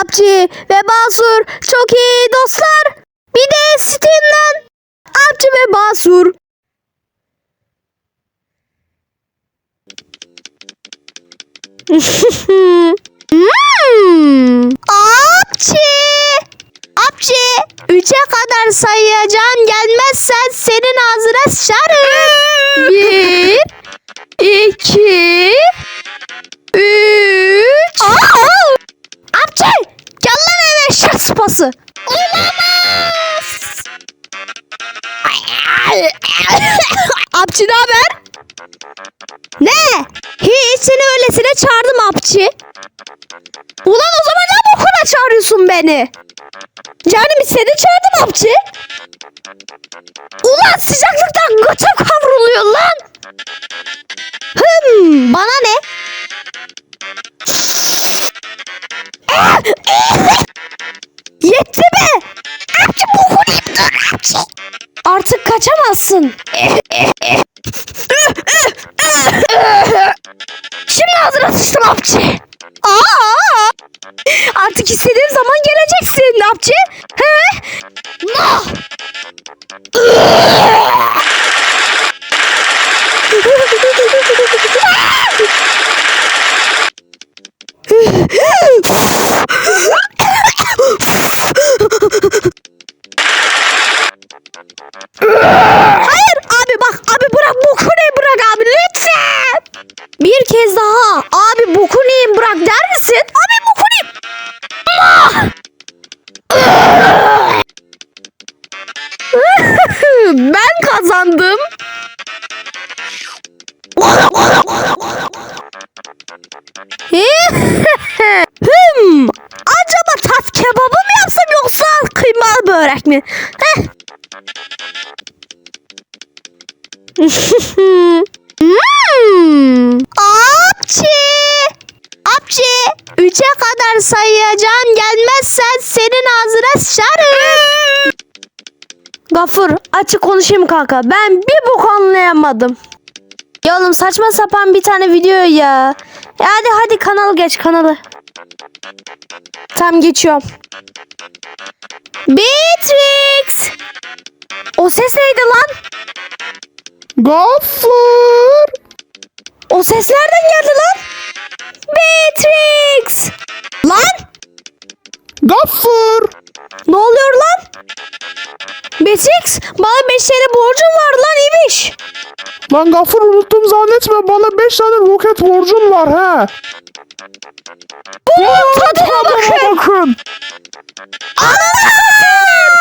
Apçı ve Basur çok iyi dostlar. Bir de Steam'den Apçı ve Basur. hmm. Apçı. Apçı. Üçe kadar sayacağım. Gelmezsen senin ağzına sıçarım. Sıpası. Olamaz. Apçı ne haber? Ne? Hiç seni öylesine çağırdım apçı. Ulan o zaman ne bokuna çağırıyorsun beni? Canım seni çağırdım apçı. Ulan sıcaklıktan götüm kavruluyor lan. Hım, bana ne? Yetti be! Apçı bokunayım dur apçı. Artık kaçamazsın. Şimdi ağzına sıçtım apçı. Aa! Artık istediğim zaman geleceksin apçı. He? No! Ben kazandım. hmm, acaba tat kebabı mı yapsam yoksa kıymalı börek mi? Heh. hmm. Üçe kadar sayacağım. Gelmezsen senin ağzına sıçarım. Gafur açık konuşayım kanka. Ben bir bok anlayamadım. Ya oğlum saçma sapan bir tane video ya. E hadi hadi kanal geç kanalı. Tam geçiyorum. Beatrix. O ses neydi lan? Gaffur! O ses nereden geldi lan? Beatrix! Lan! Gaffur! Ne oluyor lan? Beatrix bana 5 tane borcum var lan imiş. Lan Gaffur unuttum zannetme bana 5 tane roket borcum var he. Bu tadına bakın. bakın. Ana!